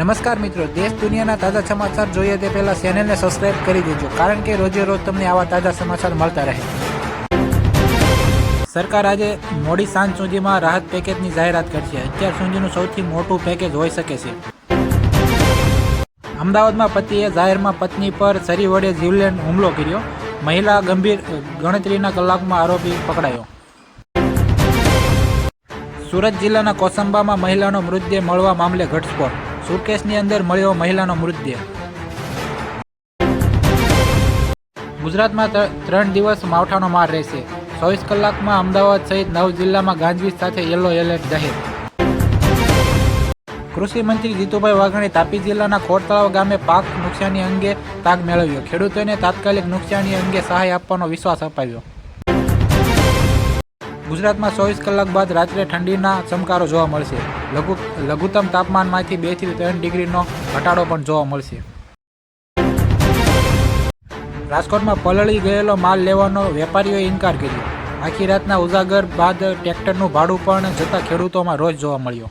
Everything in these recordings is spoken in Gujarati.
નમસ્કાર મિત્રો, દેશ દુનિયાના તાજા સમાચાર જોઈએ તે પહેલા ચેનલને સબસ્ક્રાઇબ કરી દેજો, કારણ કે રોજે રોજ તમને આવા તાજા સમાચાર મળતા રહે. સરકાર આજે મોડી સાંજ સુધીમાં રાહત પેકેજની જાહેરાત કરશે. અત્યાર સુધીનું સૌથી મોટું પેકેજ હોઈ શકે છે. અમદાવાદમાં પતિએ જાહેરમાં પત્ની પર છરી વડે જીવલેણ હુમલો કર્યો. મહિલા ગંભીર ગણતરીના કલાકમાં આરોપી પકડાયો. સુરત જિલ્લાના કોસંબામાં મહિલાનો મૃતદેહ મળવા મામલે ઘટસ્ફોટ. સુટકેસની અંદર મળ્યો મહિલાનો મૃતદેહ. ગુજરાતમાં ત્રણ દિવસ માવઠાનો માર રહેશે. ચોવીસ કલાકમાં અમદાવાદ સહિત નવ જિલ્લામાં ગાંજવીજ સાથે યલો એલર્ટ જાહેર. કૃષિ મંત્રી જીતુભાઈ વાઘાણી તાપી જિલ્લાના ખોડતળાવ ગામે પાક નુકસાની અંગે તાગ મેળવ્યો. ખેડૂતોને તાત્કાલિક નુકસાની અંગે સહાય આપવાનો વિશ્વાસ અપાવ્યો. ગુજરાતમાં ચોવીસ કલાક બાદ રાત્રે ઠંડીના ચમકારો જોવા મળશે. લઘુ, લઘુત્તમ તાપમાનમાંથી બેથી ત્રણ ડિગ્રીનો ઘટાડો પણ જોવા મળશે. રાજકોટમાં પલળી ગયેલો માલ લેવાનો વેપારીઓએ ઇનકાર કર્યો. આખી રાતના ઉજાગર બાદ ટ્રેક્ટરનું ભાડું પણ જતા ખેડૂતોમાં રોજ જોવા મળ્યો.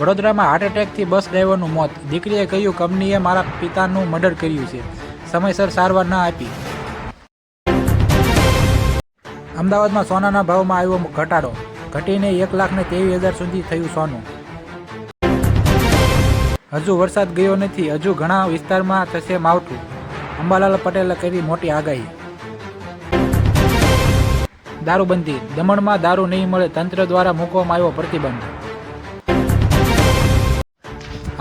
વડોદરામાં હાર્ટ એટેકથી બસ ડ્રાઈવરનું મોત. દીકરીએ કહ્યું, કંપનીએ મારા પિતાનું મર્ડર કર્યું છે. સમયસર સારવાર ન આપી. અમદાવાદમાં સોનાના ભાવમાં આવ્યો ઘટાડો. ઘટીને એક લાખ ને ત્રેવીસ હજાર સુધી થયું સોનું. હજુ વરસાદ ગયો નથી, હજુ ઘણા વિસ્તારમાં થશે માવઠું. અંબાલાલ પટેલે કરી મોટી આગાહી. દારૂબંધી. દમણમાં દારૂ નહીં મળે, તંત્ર દ્વારા મૂકવામાં આવ્યો પ્રતિબંધ.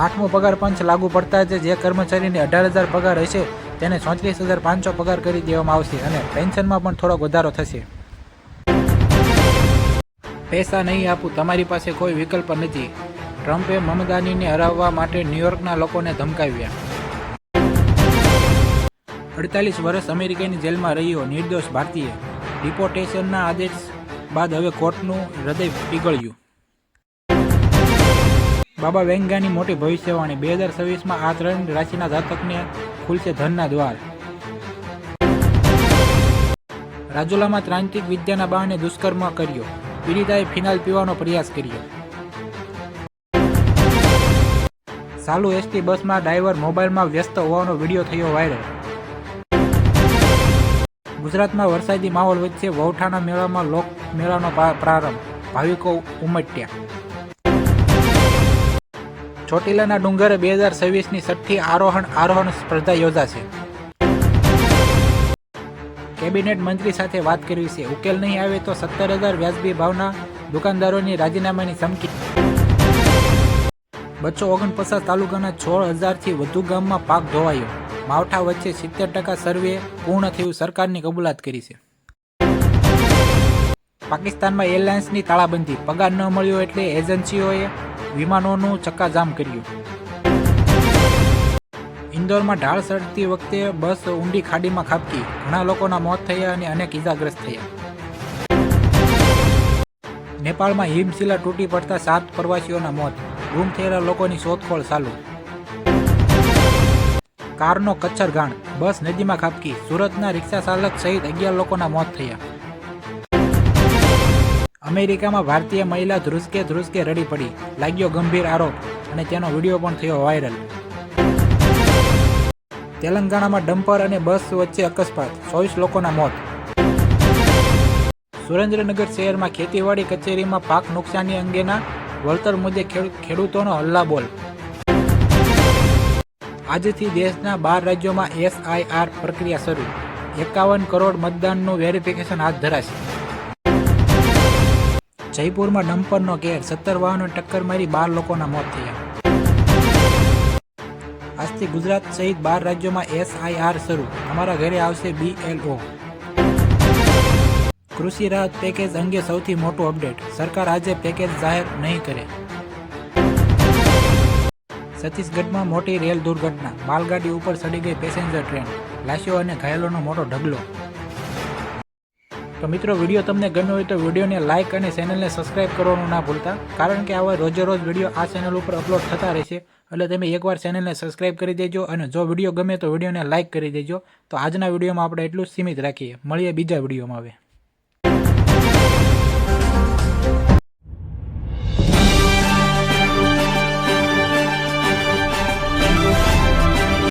આઠમો પગાર પંચ લાગુ પડતા જ જે કર્મચારીને અઢાર હજાર પગાર હશે, તેને ચોત્રીસ હજાર પાંચસો પગાર કરી દેવામાં આવશે અને પેન્શનમાં પણ થોડોક વધારો થશે. પૈસા નહીં આપું, તમારી પાસે કોઈ વિકલ્પ નથી. ટ્રમ્પે મમદાનીને હરાવવા માટે ન્યૂયોર્કના લોકોને ધમકાવ્યા. અડતાલીસ વર્ષ અમેરિકાની જેલમાં રહ્યો, નિર્દોષ ભારતીય. ડિપોર્ટેશનના આદેશ બાદ હવે કોર્ટનું હૃદય પીગળ્યું. બાબા વેંગાની મોટી ભવિષ્યવાણી, બે હજાર છવ્વીસમાં આ ત્રણ રાશિના જાતકને ખુલશે ધનના દ્વાર. રાજુલામાં ત્રાંતિક વિદ્યાના બહાને દુષ્કર્મ કર્યો. પીડિતાએ ફિનાઇલ પીવાનો પ્રયાસ કર્યો. ચાલુ એસટી બસમાં ડ્રાઈવર મોબાઈલમાં વ્યસ્ત હોવાનો વીડિયો થયો વાયરલ. ગુજરાતમાં વરસાદી માહોલ વચ્ચે વૌઠાના મેળામાં લોક મેળાનો પ્રારંભ, ભાવિકો ઉમટ્યા. ચોટીલાના ડુંગરે બે હજાર છવ્વીસની છઠ્ઠી આરોહણ આરોહણ સ્પર્ધા યોજાશે. કેબિનેટ મંત્રી સાથે વાત કરવી છે. ઉકેલ નહીં આવે તો સત્તર હજાર વ્યાજબી ભાવના દુકાનદારોની રાજીનામાની ધમકી. બચ્ચો ઓગણપચાસ તાલુકાના સોળ હજારથી વધુ ગામમાં પાક ધોવાયો. માવઠા વચ્ચે સિત્તેર ટકા સર્વે પૂર્ણ થયું, સરકારની કબૂલાત કરી છે. પાકિસ્તાનમાં એરલાઇન્સની તાળાબંધી. પગાર ન મળ્યો એટલે એજન્સીઓએ વિમાનોનું ચક્કાજામ કર્યું. ઇન્દોરમાં ઢાળ ચડતી વખતે બસ ઊંડી ખાડીમાં ખાબકી. ઘણા લોકોના મોત થયા અને અનેક ઇજાગ્રસ્ત થયા. નેપાળમાં હિમશીલા તૂટી પડતા સાત પ્રવાસીઓના મોત. ગુમ થયેલા લોકોની શોધખોળ ચાલુ. કારનો કચ્છરગાણ બસ નદીમાં ખાબકી. સુરતના રિક્ષા ચાલક સહિત અગિયાર લોકોના મોત થયા. અમેરિકામાં ભારતીય મહિલા ધ્રુસકે ધ્રુસકે રડી પડી. લાગ્યો ગંભીર આરોપ અને તેનો વીડિયો પણ થયો વાયરલ. તેલંગાણામાં ડમ્પર અને બસ વચ્ચે અકસ્માત, ચોવીસ લોકોના મોત. સુરેન્દ્રનગર શહેરમાં ખેતીવાડી કચેરીમાં પાક નુકસાની અંગેના વળતર મુદ્દે ખેડૂ- ખેડૂતોનો હલ્લાબોલ. આજથી દેશના બાર રાજ્યોમાં એસઆઈઆર પ્રક્રિયા શરૂ. એકાવન કરોડ મતદાનનું વેરિફિકેશન હાથ ધરાશે. જયપુરમાં ડમ્પરનો ઘેર, સત્તર વાહનો ટક્કર મારી બાર લોકોના મોત થયા. આજથી ગુજરાત સહિત બાર રાજ્યોમાં એસઆઈઆર શરૂ. અમારા ઘરે આવશે બીએલઓ કૃષિ રાહત પેકેજ અંગે સૌથી મોટું અપડેટ. સરકાર આજે પેકેજ જાહેર નહીં કરે. છત્તીસગઢમાં મોટી રેલ દુર્ઘટના. માલગાડી ઉપર ચડી ગઈ પેસેન્જર ટ્રેન. લાશો અને ઘાયલોનો મોટો ઢગલો. તો મિત્રો, વીડિયો તમને ગમ્યો હોય તો વિડીયોને લાઇક અને ચેનલને સબસ્ક્રાઇબ કરવાનું ના ભૂલતા, કારણ કે આવા રોજે રોજ વીડિયો આ ચેનલ ઉપર અપલોડ થતા રહેશે એટલે તમે એકવાર ચેનલને સબસ્ક્રાઇબ કરી દેજો અને જો વીડિયો ગમે તો વિડીયોને લાઇક કરી દેજો. તો આજના વિડીયોમાં આપણે એટલું જ સીમિત રાખીએ. મળીએ બીજા વિડીયોમાં હવે.